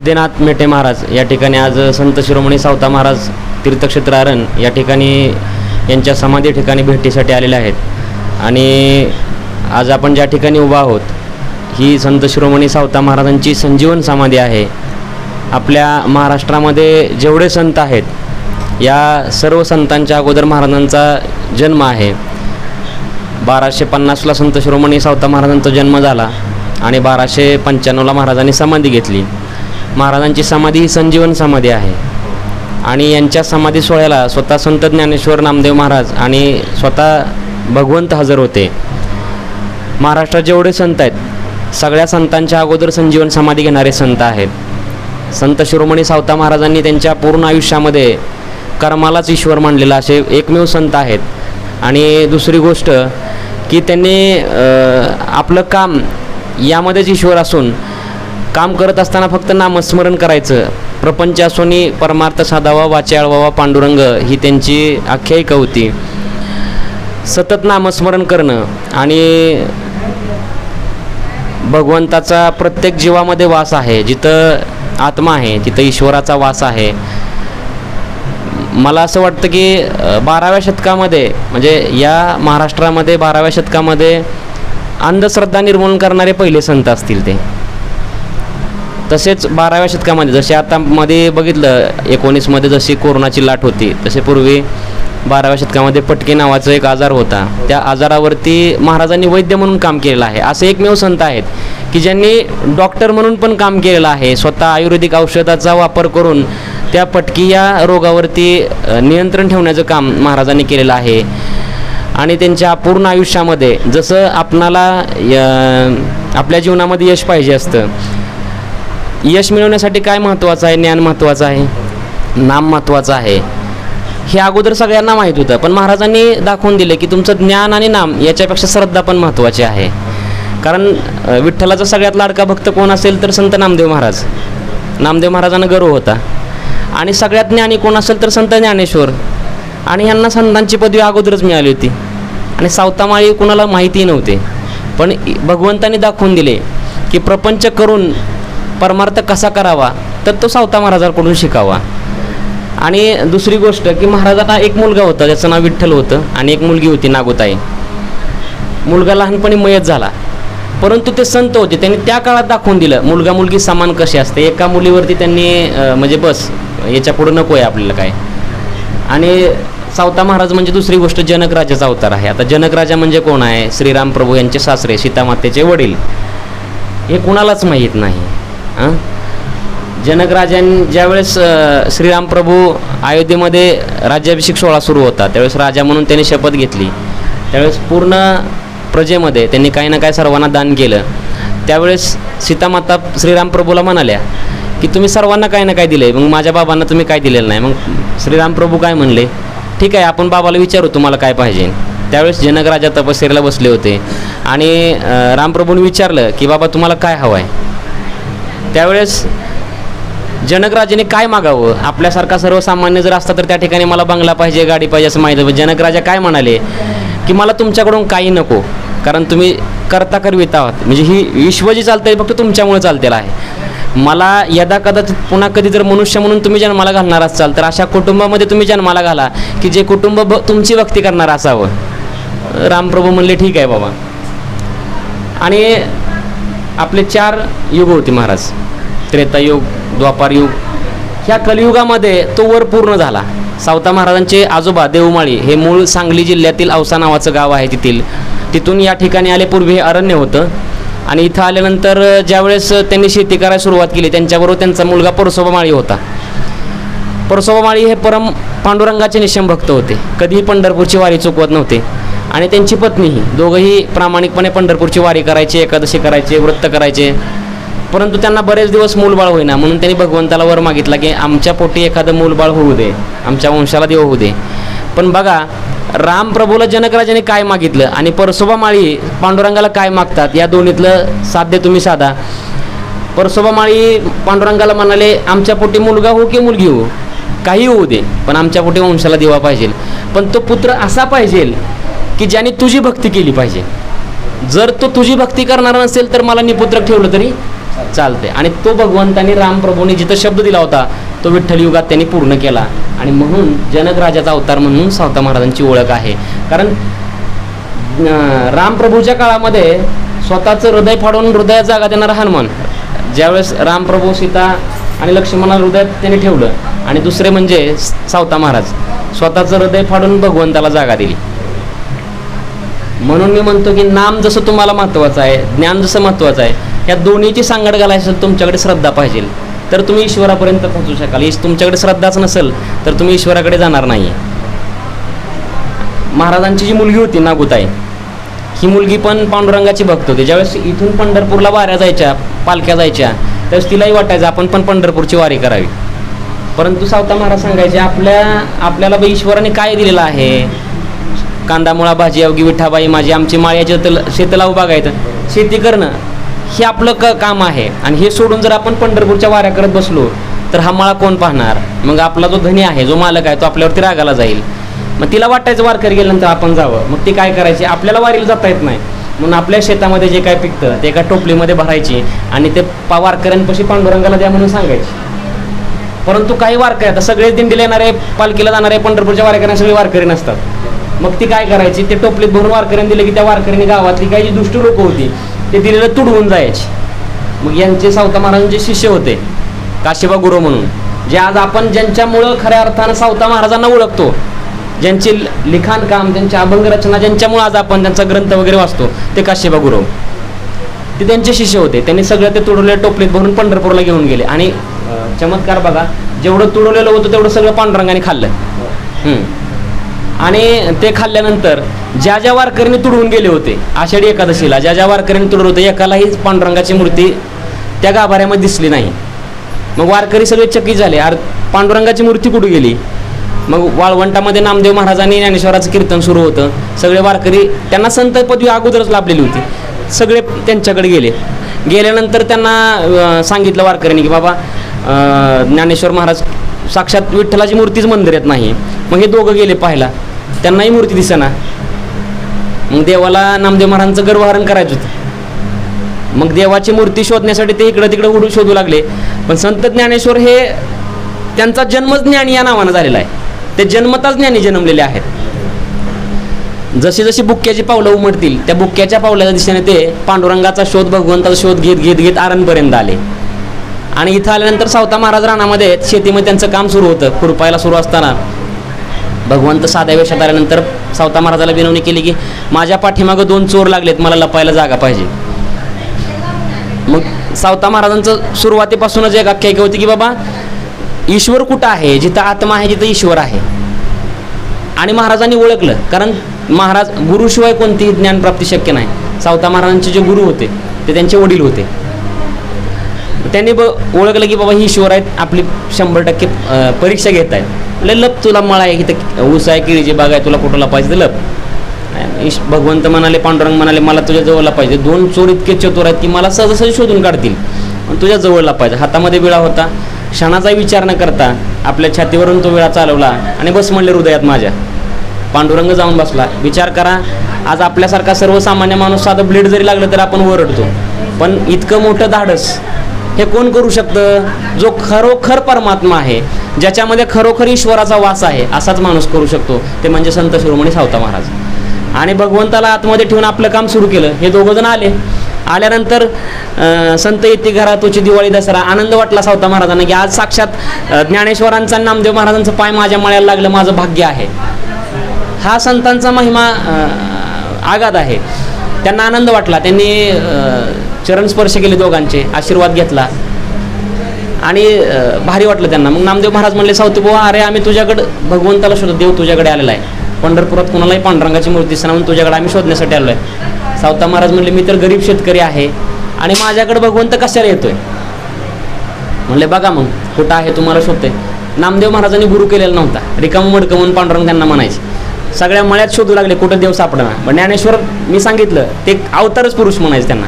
सिद्धनाथ मेटे महाराज या ठिकाणी आज संत शिरोमणी सावता महाराज तीर्थक्षेत्र आरण या ठिकाणी यांच्या समाधी ठिकाणी भेटीसाठी आलेले आहेत. आणि आज आपण ज्या ठिकाणी उभा आहोत ही संत शिरोमणी सावता महाराजांची संजीवन समाधी आहे. आपल्या महाराष्ट्रामध्ये जेवढे संत आहेत या सर्व संतांच्या अगोदर महाराजांचा जन्म आहे. बाराशे पन्नासला संत शिरोमणी सावता महाराजांचा जन्म झाला आणि बाराशे पंच्याण्णवला महाराजांनी समाधी घेतली. महाराजांची समाधी ही संजीवन समाधी आहे. आणि यांच्या समाधी सोहळ्याला स्वतः संत ज्ञानेश्वर नामदेव महाराज आणि स्वतः भगवंत हजर होते. महाराष्ट्रात जेवढे संत आहेत सगळ्या संतांच्या अगोदर संजीवन समाधी घेणारे संत आहेत. संत शिरोमणी सावता महाराजांनी त्यांच्या पूर्ण आयुष्यामध्ये कर्मालाच ईश्वर मानलेला असे एकमेव संत आहेत. आणि दुसरी गोष्ट की त्यांनी आपलं काम यामध्येच ईश्वर असून काम करत असताना फक्त नामस्मरण करायचं. प्रपंच असोनी परमार्थ साधावा वाचे आळवावा पांडुरंग ही त्यांची आख्यायिका होती. सतत नामस्मरण करणं आणि भगवंताचा प्रत्येक जीवामध्ये वास आहे जिथं आत्मा आहे तिथं ईश्वराचा वास आहे. मला असं वाटतं की बाराव्या शतकामध्ये म्हणजे या महाराष्ट्रामध्ये बाराव्या शतकामध्ये अंधश्रद्धा निर्मूलन करणारे पहिले संत असतील ते. तसेच बाराव्या शतकामध्ये जसे आता मध्ये बघितलं एकोणीसमध्ये जशी कोरोनाची लाट होती तसे पूर्वी बाराव्या शतकामध्ये पटके नावाचा एक आजार होता. त्या आजारावरती महाराजांनी वैद्य म्हणून काम केलेलं आहे. असे एकमेव संत आहेत की ज्यांनी डॉक्टर म्हणून पण काम केलेलं आहे. स्वतः आयुर्वेदिक औषधाचा वापर करून त्या पटकी या रोगावरती नियंत्रण ठेवण्याचं काम महाराजांनी केलेलं आहे. आणि त्यांच्या पूर्ण आयुष्यामध्ये जसं आपणाला य- आपल्या जीवनामध्ये यश पाहिजे असतं यश मिळवण्यासाठी काय महत्त्वाचं आहे? ज्ञान महत्त्वाचं आहे? नाम महत्त्वाचं आहे. हे अगोदर सगळ्यांना माहीत होतं पण महाराजांनी दाखवून दिले की तुमचं ज्ञान आणि नाम याच्यापेक्षा श्रद्धा पण महत्त्वाची आहे. कारण विठ्ठलाचा सगळ्यात लाडका भक्त कोण असेल तर संत नामदेव महाराज. नामदेव महाराजांना गर्व होता. आणि सगळ्यात ज्ञानी कोण असेल तर संत ज्ञानेश्वर. आणि यांना संतांची पदवी अगोदरच मिळाली होती. आणि सावतामाळी कुणाला माहिती नव्हते. पण भगवंतांनी दाखवून दिले की प्रपंच करून परमार्थ कसा करावा तर तो सावता महाराजांकडून शिकावा. आणि दुसरी गोष्ट की महाराजांना एक मुलगा होता ज्याचं नाव विठ्ठल होतं आणि एक मुलगी होती नागोताई. मुलगा लहानपणी मयत झाला. परंतु ते संत होते त्यांनी त्या काळात दाखवून दिलं मुलगा मुलगी समान कशी असते एका मुलीवरती त्यांनी म्हणजे बस याच्या पुढं नको आहे आपल्याला काय. आणि सावता महाराज म्हणजे दुसरी गोष्ट जनकराजाचा अवतार आहे. आता जनकराजा म्हणजे कोण आहे? श्रीराम प्रभू यांचे सासरे सीतामातेचे वडील. हे कुणालाच माहीत नाही. हां? जनकराजां ज्यावेळेस श्रीरामप्रभू श्रीराम प्रभू अयोध्येमध्ये राज्याभिषेक सोहळा सुरू होता त्यावेळेस राजा म्हणून त्यांनी शपथ घेतली. त्यावेळेस पूर्ण प्रजेमध्ये त्यांनी काही ना काही सर्वांना दान केलं. त्यावेळेस सीतामाता श्रीराम प्रभूला म्हणाल्या की तुम्ही सर्वांना काही ना काय दिले मग माझ्या बाबांना तुम्ही काय दिलेलं नाही. मग श्रीराम प्रभू काय म्हणले? ठीक आहे आपण बाबाला विचारू तुम्हाला काय पाहिजे. त्यावेळेस जनकराजा तपस्येला बसले होते. आणि रामप्रभूंनी विचारलं की बाबा तुम्हाला काय हवं आहे त्यावेळेस जनकराजाने काय मागावं? आपल्यासारखा सर्वसामान्य जर असता तर त्या ठिकाणी मला बंगला पाहिजे गाडी पाहिजे असं माहिती होतं. जनकराजा काय म्हणाले? की मला तुमच्याकडून काही नको कारण तुम्ही करता करविता आहात. म्हणजे ही विश्व जी चालते फक्त तुमच्यामुळे चालतेला आहे. मला यदा कदाचित पुन्हा कधी जर मनुष्य म्हणून तुम्ही जन्माला घालणार असाल तर अशा कुटुंबामध्ये तुम्ही जन्माला घाला की जे कुटुंब ब तुमची भक्ती करणार असावं. रामप्रभू म्हणले ठीक आहे बाबा. आणि आपले चार युग होते महाराज. त्रेतायुग द्वापारयुग. ह्या कलियुगामध्ये तो वर पूर्ण झाला. सावता महाराजांचे आजोबा देवमाळी हे मूळ सांगली जिल्ह्यातील औसा नावाचं गाव आहे तिथील. तिथून या ठिकाणी आले पूर्वी हे अरण्य होतं. आणि इथं आल्यानंतर ज्यावेळेस त्यांनी शेती करायला सुरुवात केली त्यांच्याबरोबर त्यांचा मुलगा परसोबा माळी होता. परसोबा माळी हे परम पांडुरंगाचे निशम भक्त होते. कधीही पंढरपूरची वारी चुकवत नव्हते. आणि त्यांची पत्नीही दोघंही प्रामाणिकपणे पंढरपूरची वारी करायचे एकादशी करायचे व्रत करायचे. परंतु त्यांना बरेच दिवस मूलबाळ होईना. म्हणून त्यांनी भगवंताला वर मागितला की आमच्या पोटी एखादं मूलबाळ होऊ दे. आमच्या वंशाला देव होऊ दे. पण बघा रामप्रभूला जनकराजाने काय मागितलं आणि परसोबा माळी पांडुरंगाला काय मागतात या दोन्हीतलं साध्य तुम्ही साधा. परसोबा माळी पांडुरंगाला म्हणाले आमच्या पोटी मुलगा हो की मुलगी हो? काही होऊ दे पण आमच्या पोटी वंशाला देवा पाहिजे. पण तो पुत्र असा पाहिजे की ज्याने तुझी भक्ती केली पाहिजे. जर तो तुझी भक्ती करणारा नसेल तर मला निपुत्रक ठेवलं तरी चालते आणि तो भगवंतानी रामप्रभूने जिथं शब्द दिला होता तो विठ्ठल युगात त्यांनी पूर्ण केला. आणि म्हणून जनक राजाचा अवतार म्हणून सावता महाराजांची ओळख आहे. कारण रामप्रभूच्या काळामध्ये स्वतःचं हृदय फाडून हृदयात जागा देणारा हनुमान. ज्यावेळेस रामप्रभू सीता आणि लक्ष्मणाला हृदयात त्याने ठेवलं. आणि दुसरे म्हणजे सावता महाराज. स्वतःचं हृदय फाडून भगवंताला जागा दिली. म्हणून मी म्हणतो की नाम जसं तुम्हाला महत्त्वाचं आहे ज्ञान जसं महत्त्वाचं आहे ह्या दोन्हीची सांगड घालायची असेल तुमच्याकडे श्रद्धा पाहिजे. तर तुम्ही ईश्वरापर्यंत पोहोचू शकाल. ईश तुमच्याकडे श्रद्धाच नसेल तर तुम्ही ईश्वराकडे जाणार नाही. महाराजांची जी मुलगी होती नागुताई ही मुलगी पण पांडुरंगाची भक्त होती. ज्यावेळेस इथून पंढरपूरला वाऱ्या जायच्या पालख्या जायच्या त्यावेळेस तिलाही वाटायचं आपण पण पंढरपूरची वारी करावी. परंतु सावता महाराज सांगायचे आपल्या आपल्याला बा ईश्वराने काय दिलेलं आहे? कांदा मुळा भाजी अवघी विठाबाई माझी आमची माळ्याच्या तल शेतलाव बागायचं शेती करणं हे आपलं क काम आहे. आणि हे सोडून जर आपण पंढरपूरच्या वाऱ्या करत बसलो तर हा माळा कोण पाहणार? मग आपला जो धनी आहे जो मालक आहे तो आपल्यावरती रागाला जाईल. मग तिला वाटायचं वारकरी गेल्यानंतर आपण जावं. मग ती काय करायची? आपल्याला वारीला जाता येत नाही. म्हणून आपल्या शेतामध्ये जे काय पिकतं ते एका टोपलीमध्ये भरायची आणि ते पा वारकऱ्यांपाशी पांडुरंगाला द्या म्हणून सांगायची. परंतु काही वारकरी आता सगळे दिंडीला येणारे पालखीला जाणारे पंढरपूरच्या वारकऱ्यांना सगळे वारकरी नसतात. मग ती काय करायची? ते टोपलीत भरून वारकऱ्यांनी दिले की त्या वारकऱ्यांनी गावातली काही जी दुष्ट लोक होती ते दिलेलं तुडवून जायची. मग यांचे सावता महाराजांचे शिष्य होते काशीबा गुरु म्हणून जे आज आपण ज्यांच्यामुळं खऱ्या अर्थानं सावता महाराजांना ओळखतो ज्यांचे लिखाण काम त्यांची अभंग रचना ज्यांच्यामुळं आज आपण त्यांचा ग्रंथ वगैरे वाचतो ते काशीबा गुरु. ते त्यांचे शिष्य होते. त्यांनी सगळं ते तुडवले टोपलीत भरून पंढरपूरला घेऊन गेले. आणि चमत्कार बघा जेवढं तुडवलेलं होतं तेवढं सगळं पांडुरंगाने खाल्लं. हम्म. आणि ते खाल्ल्यानंतर ज्या ज्या वारकऱ्यांनी तुडवून गेले होते आषाढी एकादशीला ज्या ज्या वारकऱ्यांनी तुडवलं होतं एकालाही पांडुरंगाची मूर्ती त्या गाभाऱ्यामध्ये दिसली नाही. मग वारकरी सगळे चकित झाले अर पांडुरंगाची मूर्ती कुठे गेली? मग वाळवंटामध्ये नामदेव महाराजांनी ज्ञानेश्वराचं कीर्तन सुरू होतं. सगळे वारकरी त्यांना संत पदवी अगोदरच लाभलेली होती. सगळे त्यांच्याकडे गेले. गेल्यानंतर त्यांना सांगितलं वारकऱ्यांनी की बाबा ज्ञानेश्वर महाराज साक्षात विठ्ठलाची मूर्तीच मंदिरात नाही. मग हे दोघं गेले पाहायला. त्यांनाही मूर्ती दिसेना. मग देवाला नामदेव महाराजांचं गर्वहरण करायचं होतं. मग देवाची मूर्ती शोधण्यासाठी ते इकडं तिकडं उडून शोधू लागले. पण संत ज्ञानेश्वर हे त्यांचा जन्मच ज्ञानी या नावानं झालेला आहे. ते जन्मताच ज्ञानी जन्मलेले आहेत. जशी जशी बुक्क्याची पावलं उमटतील त्या बुक्क्याच्या पावलाच्या दिशेने ते पांडुरंगाचा शोध भगवंताचा शोध घेत घेत घेत आरणपर्यंत आले. आणि इथं आल्यानंतर सावता महाराज राणामध्ये शेतीमध्ये त्यांचं काम सुरू होतं. खुरपायला सुरू असताना भगवंत साध्या वेशात आल्यानंतर सावता महाराजाला विनवणी केली की माझ्या पाठीमागं दोन चोर लागलेत मला लपायला जागा पाहिजे. मग सावता महाराजांचं सुरुवातीपासूनच एक आख्यायिका होती की बाबा ईश्वर कुठं आहे? जिथं आत्मा आहे जिथं ईश्वर आहे. आणि महाराजांनी ओळखलं कारण महाराज गुरुशिवाय कोणतीही ज्ञानप्राप्ती शक्य नाही. सावता महाराजांचे जे गुरु होते ते त्यांचे वडील होते. त्यांनी ब ओळखलं की बाबा ही ईश्वर आहेत आपली शंभर टक्के परीक्षा घेत आहेत. म्हणजे लप तुला मळा आहे इथं. ऊस आहे केळीची बाग आहे तुला कुठला पाहिजे लप. ईश भगवंत म्हणाले पांडुरंग म्हणाले मला तुझ्या जवळला पाहिजे दोन चोर इतके चतुर आहेत की मला सहजासहजी शोधून काढतील. पण तुझ्या जवळला पाहिजे हातामध्ये विळा होता. क्षणाचा विचार न करता आपल्या छातीवरून तो विळा चालवला आणि बस म्हणले हृदयात माझ्या. पांडुरंग जाऊन बसला. विचार करा आज आपल्यासारखा सर्वसामान्य माणूस साधं ब्लेड जरी लागलं तर आपण ओरडतो. पण इतकं मोठं धाडस हे कोण करू शकतं? जो खरोखर परमात्मा आहे ज्याच्यामध्ये खरोखर ईश्वराचा वास आहे असाच माणूस करू शकतो. ते म्हणजे संत शिरोमणी सावता महाराज. आणि भगवंताला आतमध्ये ठेवून आपलं काम सुरू केलं. हे दोघं जण आले. आल्यानंतर संत येते घरातोची दिवाळी दसरा. आनंद वाटला सावता महाराजांना की आज साक्षात ज्ञानेश्वरांचा आणि नामदेव महाराजांचं पाय माझ्या मळ्याला लागलं माझं भाग्य आहे. हा संतांचा महिमा आघात आगाध आहे. त्यांना आनंद वाटला. त्यांनी चरणस्पर्श चरण स्पर्श केले दोघांचे आशीर्वाद घेतला. आणि भारी वाटलं त्यांना. मग नामदेव महाराज म्हणले सावती बुवा अरे आम्ही तुझ्याकडं भगवंताला शोध देव तुझ्याकडे आलेला आहे. पंढरपुरात कोणालाही पांडुरंगाची मूर्ती दिसणार म्हणून तुझ्याकडे आम्ही शोधण्यासाठी आलो आहे सावता महाराज म्हणले मी तर गरीब शेतकरी आहे आणि माझ्याकडे भगवंत कशाला येतोय? म्हणले बघा मग कुठं आहे तुम्हाला शोधते नामदेव महाराजांनी गुरु केलेला नव्हता. रिकाम मडकमून म्हणून पांडुरंग त्यांना म्हणायचे. सगळ्या मळ्यात शोधू लागले कुठं देव सापडणार? पण ज्ञानेश्वर मी सांगितलं ते अवतारच पुरुष म्हणायचं त्यांना.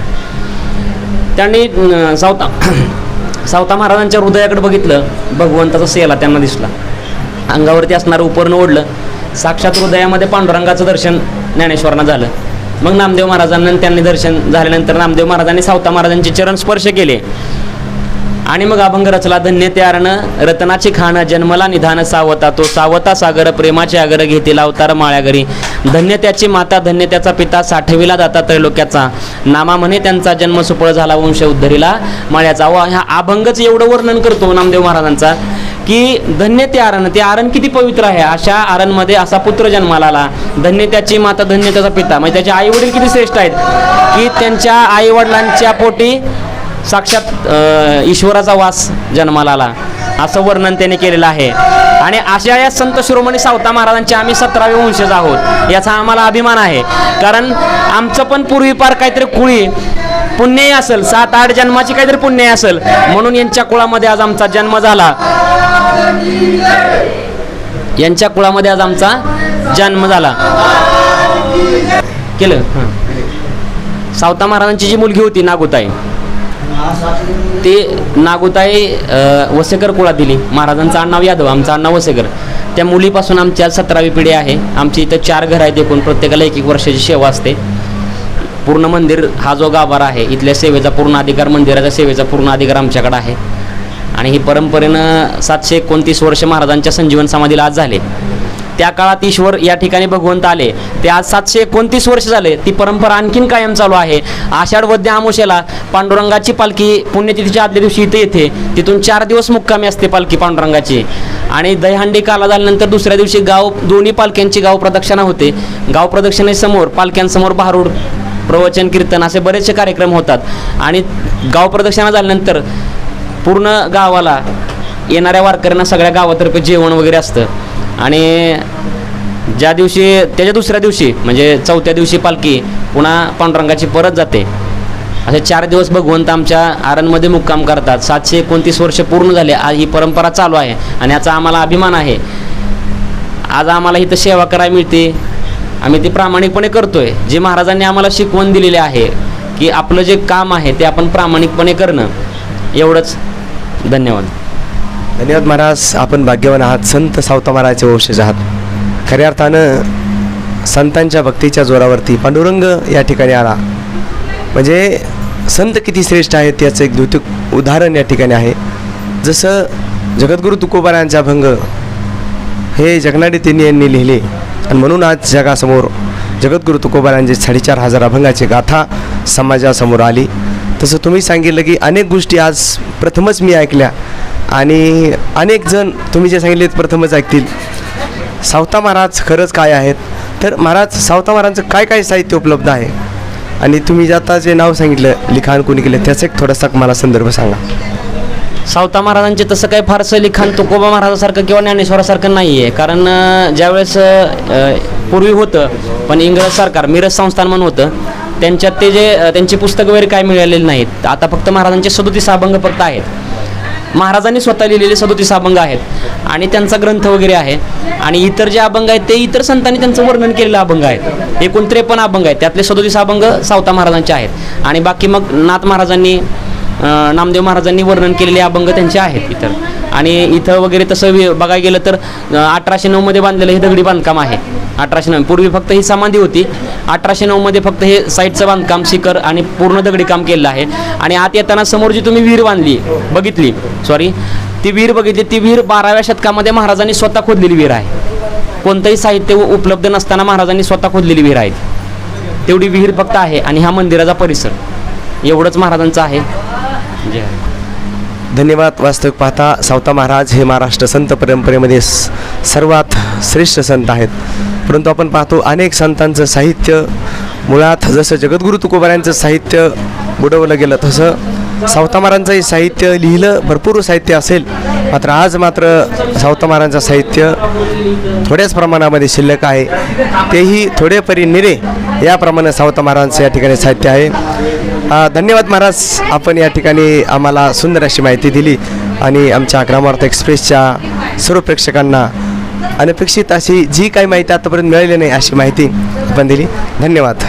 त्यांनी सावता सावता महाराजांच्या हृदयाकडे बघितलं भगवंताचा सेला त्यांना दिसला. अंगावरती असणारं उपरणं ओढलं. साक्षात हृदयामध्ये पांडुरंगाचं दर्शन ज्ञानेश्वरांना झालं. मग नामदेव महाराजांना त्यांनी दर्शन झाल्यानंतर नामदेव महाराजांनी सावता महाराजांचे चरण स्पर्श केले. आणि मग अभंग रचला धन्य त्यारण रतनाची खाण जन्मला निधान सावता तो सावता सागर प्रेमाचे आगर घेतील अवतार माळ्या घरी. धन्य त्याची माता धन्य त्याचा पिता साठविला दाता त्रैलोक्याचा. नामा म्हणे त्यांचा जन्म सुपळ झाला वंश उद्धरीला. माळ्याचा व ह्या अभंगच एवढं वर्णन करतो नामदेव महाराजांचा की धन्य ते आरण ते आरण किती पवित्र आहे अशा आरणमध्ये असा पुत्र जन्माला आला. धन्य त्याची माता धन्य त्याचा पिता. म्हणजे त्याचे आई वडील किती श्रेष्ठ आहेत की त्यांच्या आई वडिलांच्या पोटी साक्षात ईश्वराचा वास जन्माला आला. असं वर्णन त्याने केलेलं आहे. आणि अशा या संत शिरोमणी सावता महाराजांचे आम्ही सतरावे वंशज आहोत. याचा आम्हाला अभिमान आहे. कारण आमचं पण पूर्वीपार काहीतरी कुळी पुण्यही असेल. सात आठ जन्माची काहीतरी पुण्य असेल. म्हणून यांच्या कुळामध्ये आज आमचा जन्म झाला. यांच्या कुळामध्ये आज आमचा जन्म झाला. केलं? सावता महाराजांची जी मुलगी होती नागोताई ते नागोताई वसेकर कुळात दिली. महाराजांचं आडनाव यादव आमचं आडनाव वसेकर. त्या मुलीपासून आमच्या सतरावी पिढी आहे. आमची इथं चार घर आहेत एकूण. प्रत्येकाला एक एक वर्षाची सेवा असते. पूर्ण मंदिर हा जो गाभारा आहे इथल्या सेवेचा पूर्ण अधिकार मंदिराच्या सेवेचा पूर्ण अधिकार आमच्याकडे आहे. आणि ही परंपरेनं सातशे एकोणतीस वर्ष महाराजांच्या संजीवन समाधीला आज झाले. त्या काळात ईश्वर या ठिकाणी भगवंत आले. ते आज सातशे एकोणतीस वर्ष झाले. ती परंपरा आणखीन कायम चालू आहे. आषाढ वद्य आमोशेला पांडुरंगाची पालखी पुण्यतिथीच्या आदल्या दिवशी इथे येते. तिथून चार दिवस मुक्कामी असते पालखी पांडुरंगाची. आणि दहीहंडी काला झाल्यानंतर दुसऱ्या दिवशी गाव दोन्ही पालख्यांची गाव प्रदक्षिणा होते. गाव प्रदक्षिणेसमोर पालख्यांसमोर भारूड प्रवचन कीर्तन असे बरेचसे कार्यक्रम होतात. आणि गाव प्रदक्षिणा झाल्यानंतर पूर्ण गावाला येणाऱ्या वारकऱ्यांना सगळ्या गावातर्फे जेवण वगैरे असतं. आणि ज्या दिवशी त्याच्या दुसऱ्या दिवशी म्हणजे चौथ्या दिवशी पालखी पुन्हा पांडुरंगाची परत जाते. असे चार दिवस भगवंत आमच्या आरणमध्ये मुक्काम करतात. सातशे एकोणतीस वर्ष पूर्ण झाले. आज ही परंपरा चालू आहे आणि याचा आम्हाला अभिमान आहे. आज आम्हाला इथं सेवा करायला मिळते. आम्ही ती प्रामाणिकपणे करतोय. जे महाराजांनी आम्हाला शिकवण दिलेली आहे की आपलं जे काम आहे ते आपण प्रामाणिकपणे करणं. एवढंच. धन्यवाद. धन्यवाद महाराज आपण भाग्यवान आहात. संत सावता महाराजचे वंशज आहात. खऱ्या अर्थानं संतांच्या भक्तीच्या जोरावरती पांडुरंग या ठिकाणी आला. म्हणजे संत किती श्रेष्ठ आहेत याचं एक द्युतिक उदाहरण या ठिकाणी आहे. जसं जगद्गुरू तुकोबारायांचा अभंग हे जगनाडे त्यांनी यांनी लिहिले. आणि म्हणून आज जगासमोर जगद्गुरू तुकोबारांचे साडेचार हजार अभंगाची गाथा समाजासमोर आली. तसं तुम्ही सांगितलं की अनेक गोष्टी आज प्रथमच मी ऐकल्या. आणि अनेक जण तुम्ही जे सांगितले प्रथमच ऐकतील. सावता महाराज खरंच काय आहेत? तर महाराज सावता महाराजांचं काय काय साहित्य उपलब्ध आहे? आणि तुम्ही जे आता जे नाव सांगितलं लिखाण कोणी केलं त्याचा एक थोडासा मला संदर्भ सांगा. सावता महाराजांचे तसं काही फारसं लिखाण तुकोबा महाराजासारखं किंवा ज्ञानेश्वरासारखं नाही आहे कारण ज्यावेळेस पूर्वी होतं पण इंग्रज सरकार मिरज संस्थान म्हणून होतं त्यांच्यात ते जे त्यांची पुस्तकं वगैरे काय मिळालेली नाहीत. आता फक्त महाराजांचे सदोतीस अभंग फक्त आहेत. महाराजांनी स्वतः लिहिलेले सदोतीस अभंग आहेत. आणि त्यांचा ग्रंथ वगैरे आहे. आणि इतर जे अभंग आहेत ते इतर संतांनी त्यांचं वर्णन केलेलं अभंग आहेत. एकूण त्रेपन्न अभंग आहेत. त्यातले सदोतीस अभंग सावता महाराजांचे आहेत. आणि बाकी मग नाथ महाराजांनी नामदेव महाराजांनी वर्णन केलेले अभंग त्यांचे आहेत इतर. आणि इथं वगैरे तसं वि- बघायला गेलं तर अठराशे नऊमध्ये बांधलेलं हे दगडी बांधकाम आहे. अठराशे नऊ. पूर्वी फक्त ही समाधी होती. अठराशे नऊमध्ये फक्त हे साईडचं बांधकाम शिखर आणि पूर्ण दगडी काम केलेलं आहे. आणि आत येताना समोर जी तुम्ही विहीर बांधली बघितली सॉरी ती विहीर बघितली ती विहीर बाराव्या शतकामध्ये महाराजांनी स्वतः खोदलेली विहीर आहे. कोणतंही साहित्य उपलब्ध नसताना महाराजांनी स्वतः खोदलेली विहीर आहे तेवढी विहीर फक्त आहे आणि हा मंदिराचा परिसर. एवढंच महाराजांचं आहे. जय धन्यवाद. वास्तविक पाहता सावता महाराज हे महाराष्ट्र संत परंपरेमध्ये सर्वात श्रेष्ठ संत आहेत. परंतु आपण पाहतो अनेक संतांचं साहित्य मुळात जसं जगद्गुरू तुकोबारायांचं साहित्य बुडवलं गेलं तसं सावतामारांचंही साहित्य लिहिलं भरपूर साहित्य असेल. मात्र आज मात्र सावतामारांचं साहित्य थोड्याच प्रमाणामध्ये शिल्लक आहे. तेही थोडे परी निरे याप्रमाणे सावता महाराजांचं या ठिकाणी साहित्य आहे. धन्यवाद महाराज. आपण या ठिकाणी आम्हाला सुंदर अशी माहिती दिली आणि आमच्या ग्रामार्थ एक्सप्रेसच्या सर्व प्रेक्षकांना अनपेक्षित अशी जी काही माहिती आतापर्यंत मिळाली नाही अशी माहिती आपण दिली. धन्यवाद.